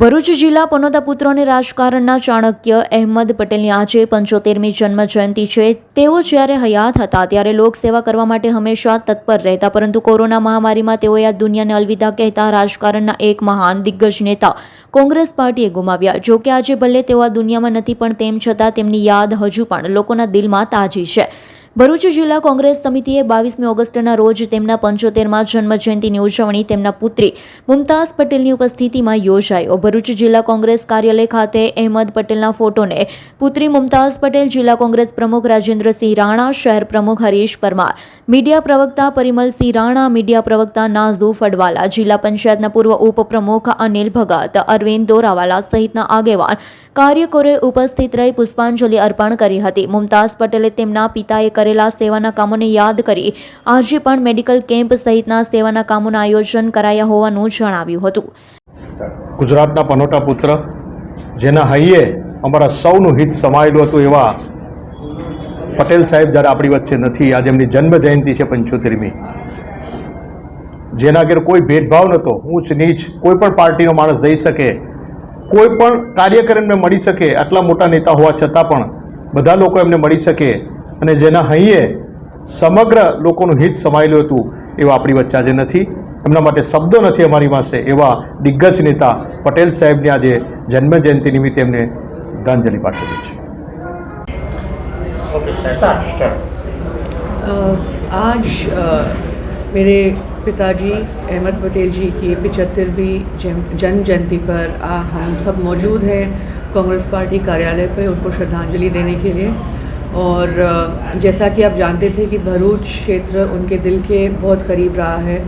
ભરૂચ જિલ્લા પનોતા પુત્રોને રાજકારણના ચાણક્ય અહેમદ પટેલની આજે પંચોતેરમી જન્મ જયંતિ છે. તેઓ જ્યારે હયાત હતા ત્યારે લોકસેવા કરવા માટે હંમેશા તત્પર રહેતા, પરંતુ કોરોના મહામારીમાં તેઓએ આ દુનિયાને અલવિદા કહેતા રાજકારણના એક મહાન દિગ્ગજ નેતા કોંગ્રેસ પાર્ટીએ ગુમાવ્યા. જો કે આજે ભલે તેઓ આ દુનિયામાં નથી, પણ તેમ છતાં તેમની યાદ હજુ પણ લોકોના દિલમાં તાજી છે. ભરૂચ જિલ્લા કોંગ્રેસ સમિતિએ બાવીસમી ઓગસ્ટના રોજ તેમના પંચોતેરમાં જન્મજયંતિની ઉજવણી તેમના પુત્રી મુમતાઝ પટેલની ઉપસ્થિતિમાં યોજાયો. ભરૂચ જિલ્લા કોંગ્રેસ કાર્યાલય ખાતે અહેમદ પટેલના ફોટોને પુત્રી મુમતાઝ પટેલ, જિલ્લા કોંગ્રેસ પ્રમુખ રાજેન્દ્રસિંહ રાણા, શહેર પ્રમુખ હરીશ પરમાર, મીડિયા પ્રવક્તા પરિમલસિંહ રાણા, મીડિયા પ્રવક્તા નાઝુ ફડવાલા જિલ્લા પંચાયતના પૂર્વ ઉપપ્રમુખ અનિલ ભગત, અરવિંદ દોરાવાલા સહિતના આગેવાન કાર્યકરોએ ઉપસ્થિત રહી પુષ્પાંજલિ અર્પણ કરી હતી. મુમતાઝ પટેલે તેમના પિતાએ કરેલા સેવાના કામોને યાદ કરી આજે પણ મેડિકલ કેમ્પ સહિતના સેવાના કામોના આયોજન કરાયા હોવાનું જણાવ્યું હતું. ગુજરાતના પનોટા પુત્ર, જેના હૈયે અમારા સૌનું હિત સમાયેલું હતું એવા પટેલ સાહેબ જ્યારે આપણી વચ્ચે નથી, આજે એમની જન્મ જયંતિ છે પંચોતેરમી. જેના આગળ કોઈ ભેદભાવ નહોતો ઊંચ નીચ કોઈ પણ પાર્ટીનો માણસ જઈ શકે કોઈ પણ કાર્યકર એમને મળી શકે આટલા મોટા નેતા હોવા છતાં પણ બધા લોકો એમને મળી શકે અને જેના હૈયે સમગ્ર લોકોનું હિત સમાયેલું હતું એવા આપણી વચ્ચે આજે નથી. એમના માટે શબ્દો નથી અમારી પાસે એવા દિગ્ગજ નેતા પટેલ સાહેબની આજે જન્મજયંતિ નિમિત્તે એમને શ્રદ્ધાંજલિ પાઠવી છે. આજ મેરે पिताजी अहमद पटेल जी की पिचहत्तरवीं जन्म जयंती पर आ, हम सब मौजूद हैं कांग्रेस पार्टी कार्यालय पर उनको श्रद्धांजलि देने के लिए। और जैसा कि आप जानते थे कि भरूच क्षेत्र उनके दिल के बहुत करीब रहा है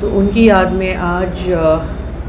तो उनकी याद में आज